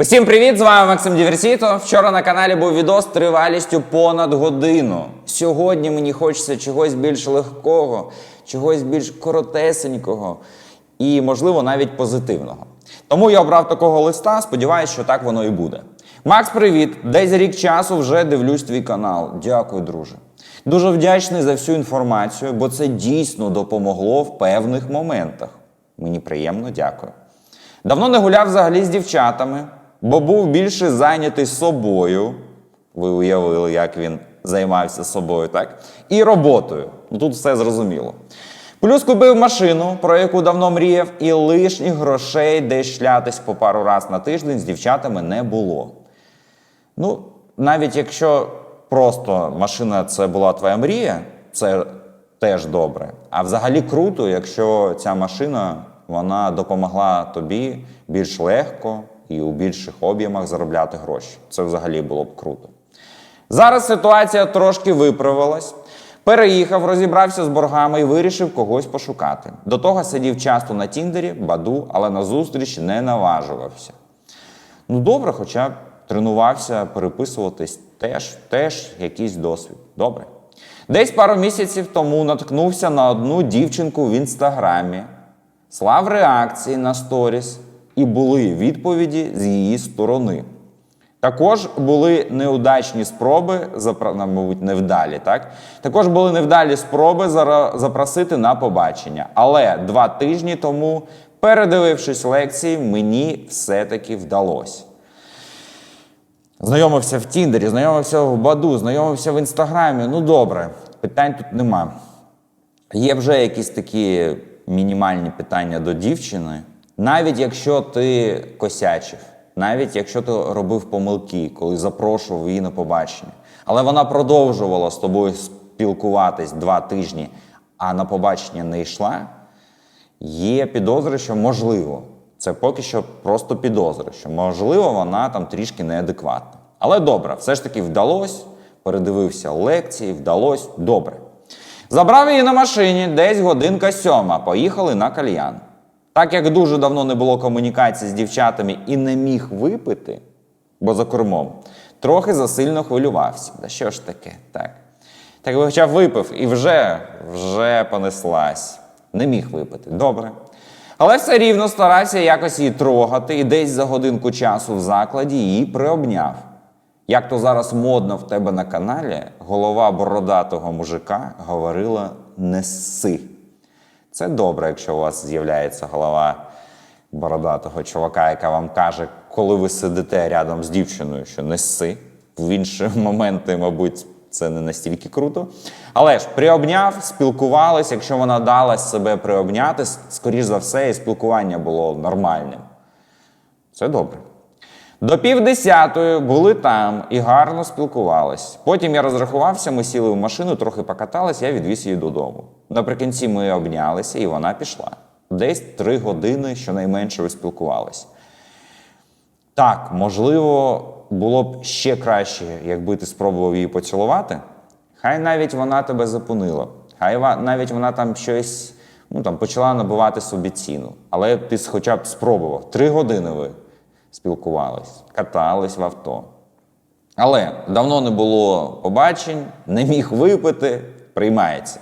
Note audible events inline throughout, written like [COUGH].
Усім привіт! З вами Максим Діверсіто. Вчора на каналі був відос тривалістю понад годину. Сьогодні мені хочеться чогось більш легкого, чогось більш коротесенького і, можливо, навіть позитивного. Тому я обрав такого листа, сподіваюся, що так воно і буде. Макс, привіт! Десь рік часу вже дивлюсь твій канал. Дякую, друже. Дуже вдячний за всю інформацію, бо це дійсно допомогло в певних моментах. Мені приємно, дякую. Давно не гуляв взагалі з дівчатами, бо був більше зайнятий собою. Ви уявили, як він займався собою, так? І роботою. Ну, Тут все зрозуміло. Плюс купив машину, про яку давно мріяв, і лишніх грошей десь шлятись по пару раз на тиждень з дівчатами не було. Ну, навіть якщо просто машина це була твоя мрія, це теж добре. А взагалі круто, якщо ця машина вона допомогла тобі більш легко і у більших об'ємах заробляти гроші. Це взагалі було б круто. Зараз ситуація трошки виправилась. Переїхав, розібрався з боргами і вирішив когось пошукати. До того сидів часто на Тіндері, баду, але на зустріч не наважувався. Ну, добре, хоча тренувався переписуватись теж, теж якийсь досвід. Добре. Десь пару місяців тому наткнувся на одну дівчинку в інстаграмі, слав реакції на сторіс, і були відповіді з її сторони. Також були неудачні спроби, мабуть, невдалі, так? Також були невдалі спроби запросити на побачення. Але два тижні тому, передивившись лекції, мені все-таки вдалося. Знайомився в Тіндері, знайомився в Баду, знайомився в Інстаграмі. Ну добре, питань тут нема. Є вже якісь такі мінімальні питання до дівчини. Навіть якщо ти косячив, навіть якщо ти робив помилки, коли запрошував її на побачення, але вона продовжувала з тобою спілкуватись два тижні, а на побачення не йшла, є підозри, що можливо. Це поки що просто підозри, що можливо вона там трішки неадекватна. Але добре, все ж таки вдалося, передивився лекції, вдалося, добре. Забрав її на машині, десь годинка сьома. Поїхали на кальян. Так як дуже давно не було комунікації з дівчатами і не міг випити, бо за кормом, трохи засильно хвилювався. Да що ж таке? Так. Так хоча випив і вже, вже понеслась. Не міг випити. Добре. Але все рівно старався якось її трогати і десь за годинку часу в закладі її приобняв. Як то зараз модно в тебе на каналі, голова бородатого мужика говорила не сси. Це добре, якщо у вас з'являється голова бородатого чувака, яка вам каже, коли ви сидите рядом з дівчиною, що не сси. В інші [LAUGHS] моменти, мабуть, це не настільки круто. Але ж приобняв, спілкувались, якщо вона дала себе приобняти, скоріш за все, і спілкування було нормальним. Це добре. До півдесятої були там і гарно спілкувались. Потім я розрахувався, ми сіли в машину, трохи покатались, я відвіз її додому. Наприкінці ми обнялися, і вона пішла. Десь три години щонайменше ви спілкувались. Так, можливо, було б ще краще, якби ти спробував її поцілувати. Хай навіть вона тебе запунила, хай навіть вона там щось ну, там, почала набивати собі ціну. Але ти хоча б спробував. Три години ви спілкувались, катались в авто. Але давно не було побачень, не міг випити, приймається.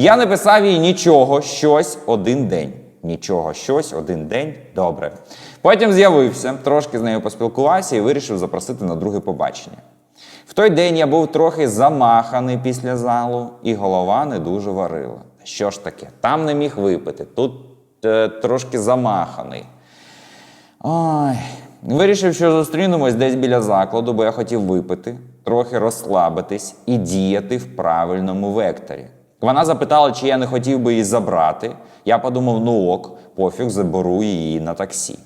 Я не писав їй нічого, щось один день. Нічого, щось один день. Добре. Потім з'явився, трошки з нею поспілкувався і вирішив запросити на друге побачення. В той день я був трохи замаханий після залу, і голова не дуже варила. Що ж таке? Там не міг випити, тут е, трошки замаханий. Ой, вирішив, що зустрінемось десь біля закладу, бо я хотів випити, трохи розслабитись і діяти в правильному векторі. Вона запитала, чи я не хотів би її забрати. Я подумав, ну ок, пофіг, заберу її на таксі.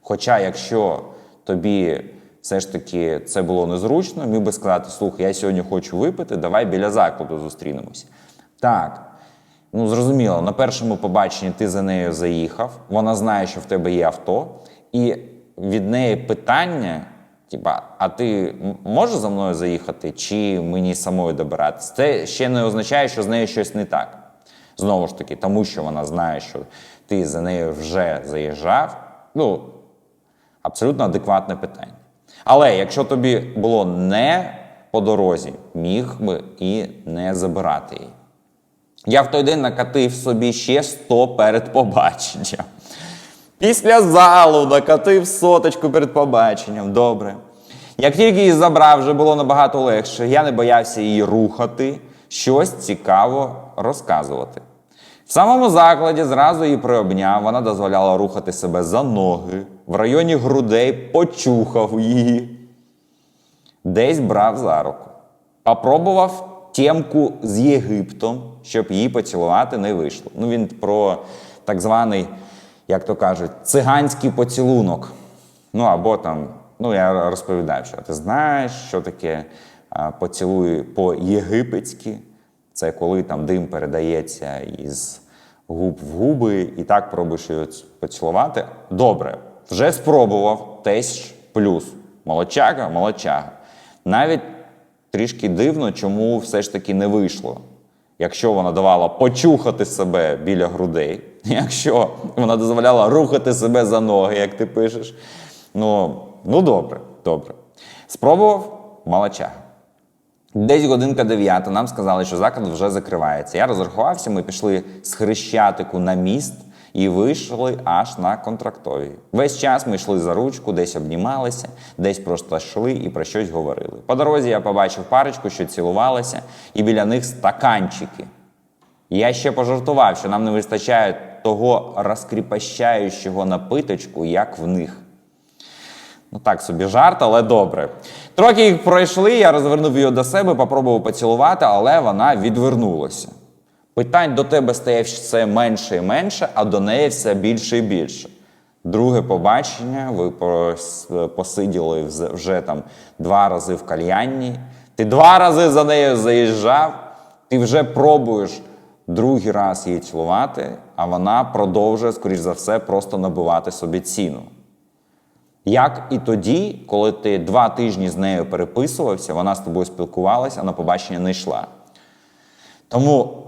Хоча, якщо тобі все ж таки це було незручно, міг би сказати, слухай, я сьогодні хочу випити, давай біля закладу зустрінемось. Так, Ну, зрозуміло, на першому побаченні ти за нею заїхав, вона знає, що в тебе є авто, і від неї питання: типа, а ти можеш за мною заїхати, чи мені самою добиратися? Це ще не означає, що з нею щось не так. Знову ж таки, тому що вона знає, що ти за нею вже заїжджав. Ну, Абсолютно адекватне питання. Але якщо тобі було не по дорозі, міг би і не забирати її. Я в той день накатив собі ще 100 перед побаченням. Після залу накатив соточку перед побаченням. Добре. Як тільки її забрав, вже було набагато легше. Я не боявся її рухати, щось цікаво розказувати. В самому закладі зразу її приобняв, вона дозволяла рухати себе за ноги, в районі грудей почухав її, десь брав за руку. Попробував тємку з Єгиптом, щоб її поцілувати не вийшло. Ну, він про так званий, як то кажуть, циганський поцілунок. Ну або там, ну я розповідаю, що ти знаєш, що таке поцілуй по-єгипетськи. Це коли там дим передається із губ в губи, і так пробуєш її поцілувати. Добре, вже спробував, теж плюс. Молодчага, молодчага. Навіть трішки дивно, чому все ж таки не вийшло. Якщо вона давала почухати себе біля грудей, [LAUGHS] якщо вона дозволяла рухати себе за ноги, як ти пишеш. Ну, ну добре, добре. Спробував молодчага. Десь годинка дев'ята нам сказали, що заклад вже закривається. Я розрахувався, ми пішли з Хрещатику на міст і вийшли аж на контрактовій. Весь час ми йшли за ручку, десь обнімалися, десь просто йшли і про щось говорили. По дорозі я побачив парочку, що цілувалася, і біля них стаканчики. Я ще пожартував, що нам не вистачає того розкріпощаючого напиточку, як в них. Ну так собі жарт, але добре. Трохи їх пройшли, я розвернув її до себе, попробував поцілувати, але вона відвернулася. Питань до тебе стає все менше і менше, а до неї все більше і більше. Друге побачення, ви посиділи вже там два рази в кальянні. Ти два рази за нею заїжджав, ти вже пробуєш другий раз її цілувати, а вона продовжує, скоріш за все, просто набивати собі ціну. Як і тоді, коли ти два тижні з нею переписувався, вона з тобою спілкувалася, а на побачення не йшла. Тому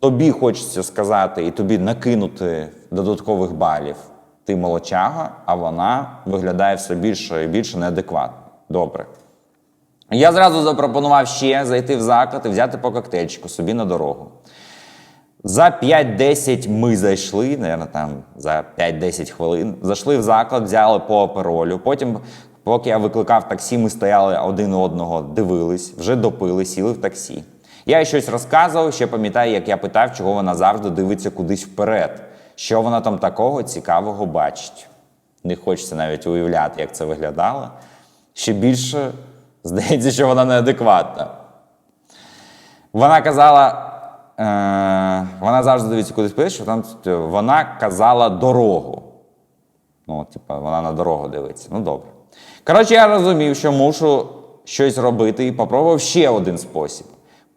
тобі хочеться сказати і тобі накинути додаткових балів. Ти молочага, а вона виглядає все більше і більше неадекватно. Добре. Я зразу запропонував ще зайти в заклад і взяти по коктейльчику собі на дорогу. За 5-10 ми зайшли, наверное, там за 5-10 хвилин. Зайшли в заклад, взяли по оперолю. Потім, поки я викликав таксі, ми стояли один одного, дивились, вже допили, сіли в таксі. Я їй щось розказував, ще пам'ятаю, як я питав, чого вона завжди дивиться кудись вперед. Що вона там такого цікавого бачить. Не хочеться навіть уявляти, як це виглядало. Ще більше [LAUGHS] здається, що вона неадекватна. Вона казала, вона завжди дивиться кудись вперед, що там е, вона казала дорогу. Ну, типа, вона на дорогу дивиться. Ну, добре. Коротше, я розумів, що мушу щось робити і попробував ще один спосіб.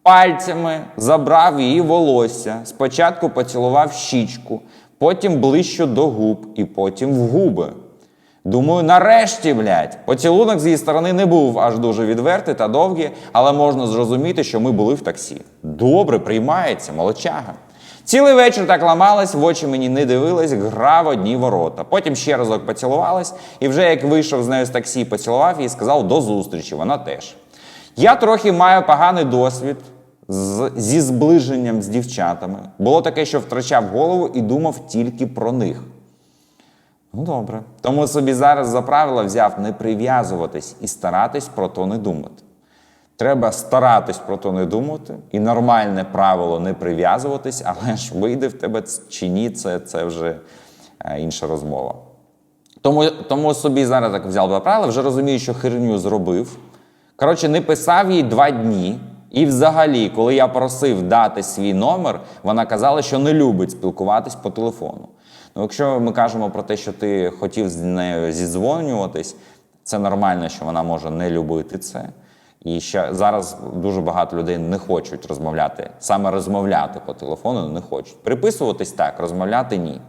Пальцями забрав її волосся, спочатку поцілував щічку, потім ближче до губ і потім в губи. Думаю, нарешті, блядь, поцілунок з її сторони не був аж дуже відвертий та довгий, але можна зрозуміти, що ми були в таксі. Добре, приймається, молодчага. Цілий вечір так ламалась, в очі мені не дивилась, гра в одні ворота. Потім ще разок поцілувалась, і вже як вийшов з нею з таксі, поцілував і сказав до зустрічі, вона теж. Я трохи маю поганий досвід з, зі зближенням з дівчатами. Було таке, що втрачав голову і думав тільки про них. Ну, добре. Тому собі зараз за правило взяв не прив'язуватись і старатись про то не думати. Треба старатись про то не думати, і нормальне правило не прив'язуватись, але ж вийде в тебе чи ні, це, це вже е, інша розмова. Тому, тому собі зараз так взяв два правила, вже розумію, що херню зробив. Коротше, не писав їй два дні. І взагалі, коли я просив дати свій номер, вона казала, що не любить спілкуватись по телефону. Ну, якщо ми кажемо про те, що ти хотів з нею зідзвонюватись, це нормально, що вона може не любити це. І ще зараз дуже багато людей не хочуть розмовляти, саме розмовляти по телефону не хочуть. Приписуватись так, розмовляти ні.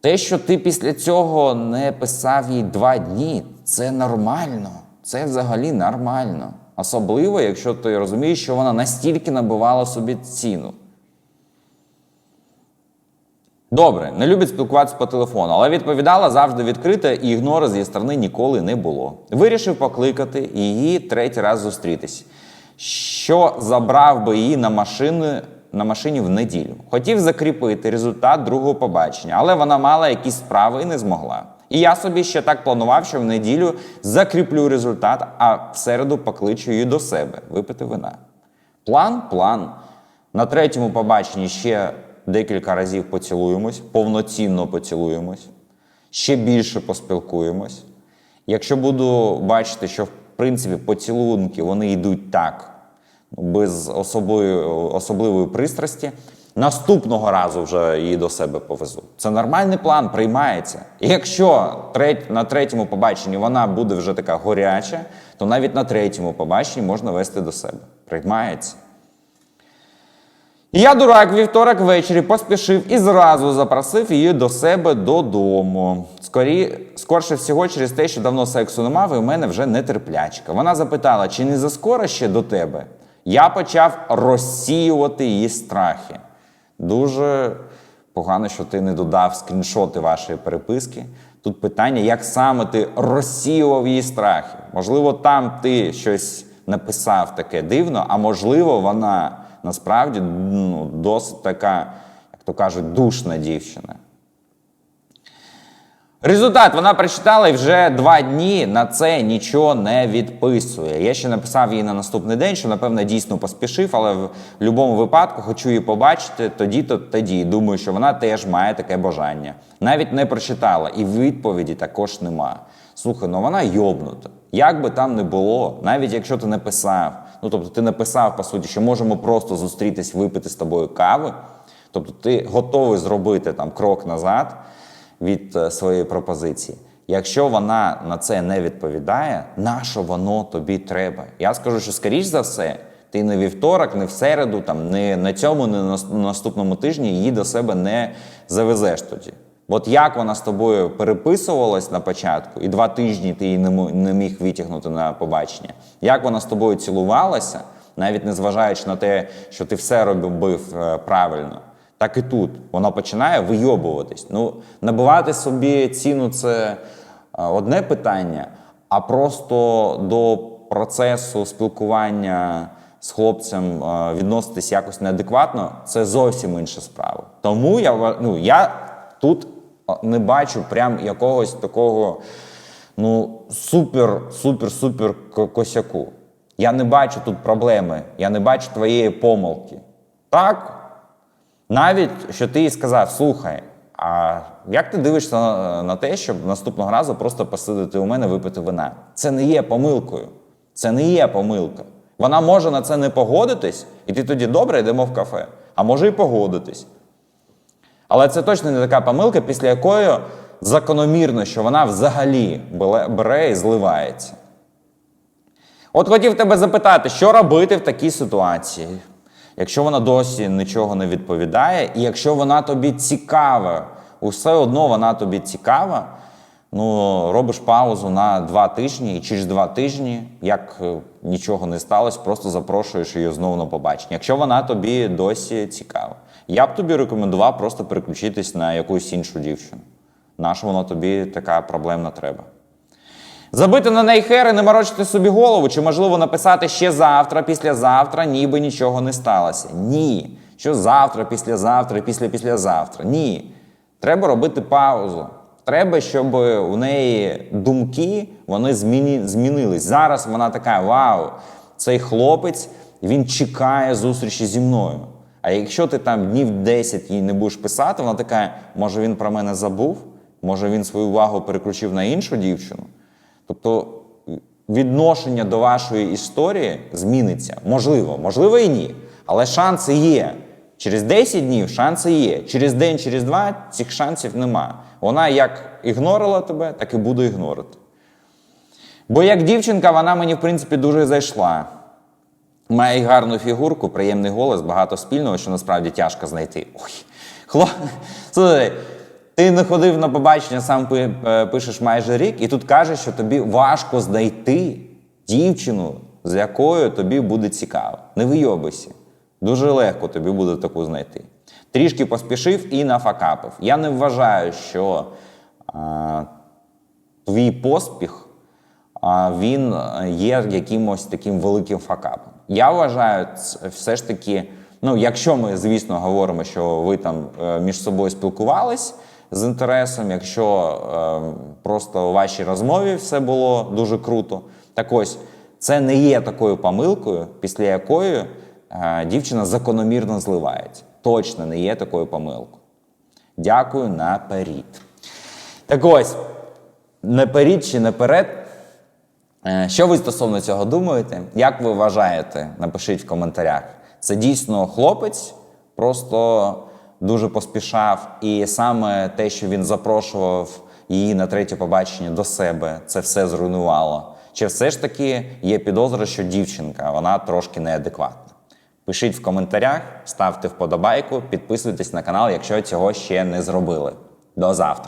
Те, що ти після цього не писав їй два дні, це нормально. Це взагалі нормально. Особливо, якщо ти розумієш, що вона настільки набивала собі ціну. Добре, не любить спілкуватися по телефону, але відповідала завжди відкрито, і ігнору з її сторони ніколи не було. Вирішив покликати її третій раз зустрітись. Що забрав би її на машину на машині в неділю. Хотів закріпити результат другого побачення, але вона мала якісь справи і не змогла. І я собі ще так планував, що в неділю закріплю результат, а в середу покличу її до себе випити вина. План, план. На третьому побаченні ще декілька разів поцілуємось, повноцінно поцілуємось, ще більше поспілкуємось. Якщо буду бачити, що в принципі поцілунки вони йдуть так, ну, без особливої, особливої пристрасті, наступного разу вже її до себе повезу. Це нормальний план, приймається. І якщо треть, на третьому побаченні вона буде вже така горяча, то навіть на третьому побаченні можна вести до себе. Приймається. Я, дурак, вівторок ввечері поспішив і зразу запросив її до себе додому. Скорі, скорше всього, через те, що давно сексу не мав, і в мене вже нетерплячка. Вона запитала, чи не заскоро ще до тебе? Я почав розсіювати її страхи. Дуже погано, що ти не додав скріншоти вашої переписки. Тут питання, як саме ти розсіював її страхи. Можливо, там ти щось написав таке дивно, а можливо, вона насправді ну, досить така, як то кажуть, душна дівчина. Результат вона прочитала і вже два дні на це нічого не відписує. Я ще написав їй на наступний день, що напевно дійсно поспішив, але в будь-якому випадку хочу її побачити тоді, то тоді. Думаю, що вона теж має таке бажання. Навіть не прочитала, і відповіді також нема. Слухай, ну вона йобнута. Як би там не було, навіть якщо ти не писав, ну тобто ти написав, по суті, що можемо просто зустрітись, випити з тобою кави. Тобто ти готовий зробити там крок назад від е, своєї пропозиції. Якщо вона на це не відповідає, на що воно тобі треба? Я скажу, що скоріш за все, ти не вівторок, не в середу, там не на цьому, не на наступному тижні її до себе не завезеш тоді. От як вона з тобою переписувалась на початку, і два тижні ти її не міг витягнути на побачення, як вона з тобою цілувалася, навіть не зважаючи на те, що ти все робив е, правильно, так і тут вона починає вийобуватись. Ну, набивати собі ціну це е, одне питання, а просто до процесу спілкування з хлопцем е, відноситись якось неадекватно це зовсім інша справа. Тому я, ну, я тут не бачу прям якогось такого ну, супер, супер, супер косяку. Я не бачу тут проблеми, я не бачу твоєї помилки. Так, навіть що ти їй сказав, слухай, а як ти дивишся на, на те, щоб наступного разу просто посидити у мене випити вина? Це не є помилкою. Це не є помилка. Вона може на це не погодитись, і ти тоді добре йдемо в кафе, а може і погодитись. Але це точно не така помилка, після якої закономірно, що вона взагалі бере- і зливається. От хотів тебе запитати, що робити в такій ситуації, якщо вона досі нічого не відповідає, і якщо вона тобі цікава, усе одно вона тобі цікава, ну робиш паузу на два тижні, і через два тижні, як е, нічого не сталося, просто запрошуєш її знову на побачення. Якщо вона тобі досі цікава, я б тобі рекомендував просто переключитись на якусь іншу дівчину. Наша вона тобі така проблемна треба. Забити на неї хер і не морочити собі голову, чи можливо написати ще завтра, післязавтра, ніби нічого не сталося. Ні. Що завтра, післязавтра, після післязавтра. Ні. Треба робити паузу. Треба, щоб у неї думки вони зміні, змінились. Зараз вона така: вау, цей хлопець він чекає зустрічі зі мною. А якщо ти там днів 10 їй не будеш писати, вона така, може він про мене забув, може він свою увагу переключив на іншу дівчину. Тобто відношення до вашої історії зміниться. Можливо, можливо і ні. Але шанси є. Через 10 днів шанси є. Через день, через два цих шансів нема. Вона як ігнорила тебе, так і буде ігнорити. Бо як дівчинка, вона мені, в принципі, дуже зайшла. Має гарну фігурку, приємний голос, багато спільного, що насправді тяжко знайти. Ой, хлоп... Слухай, ти не ходив на побачення, сам е, пишеш майже рік, і тут кажеш, що тобі важко знайти дівчину, з якою тобі буде цікаво. Не вийобуйся. Дуже легко тобі буде таку знайти. трішки поспішив і нафакапив. Я не вважаю, що а, твій поспіх а, він е, є якимось таким великим факапом. Я вважаю, все ж таки, ну, якщо ми, звісно, говоримо, що ви там е, між собою спілкувались з інтересом, якщо е, просто у вашій розмові все було дуже круто, так ось це не є такою помилкою, після якої е, дівчина закономірно зливається. Точно не є такою помилкою. Дякую наперед. Так ось, наперед чи наперед. Е, Що ви стосовно цього думаєте? Як ви вважаєте? Напишіть в коментарях. Це дійсно хлопець, просто дуже поспішав, і саме те, що він запрошував її на третє побачення до себе, це все зруйнувало. Чи все ж таки є підозра, що дівчинка вона трошки неадекватна? Пишіть в коментарях, ставте вподобайку, підписуйтесь на канал, якщо цього ще не зробили. До завтра.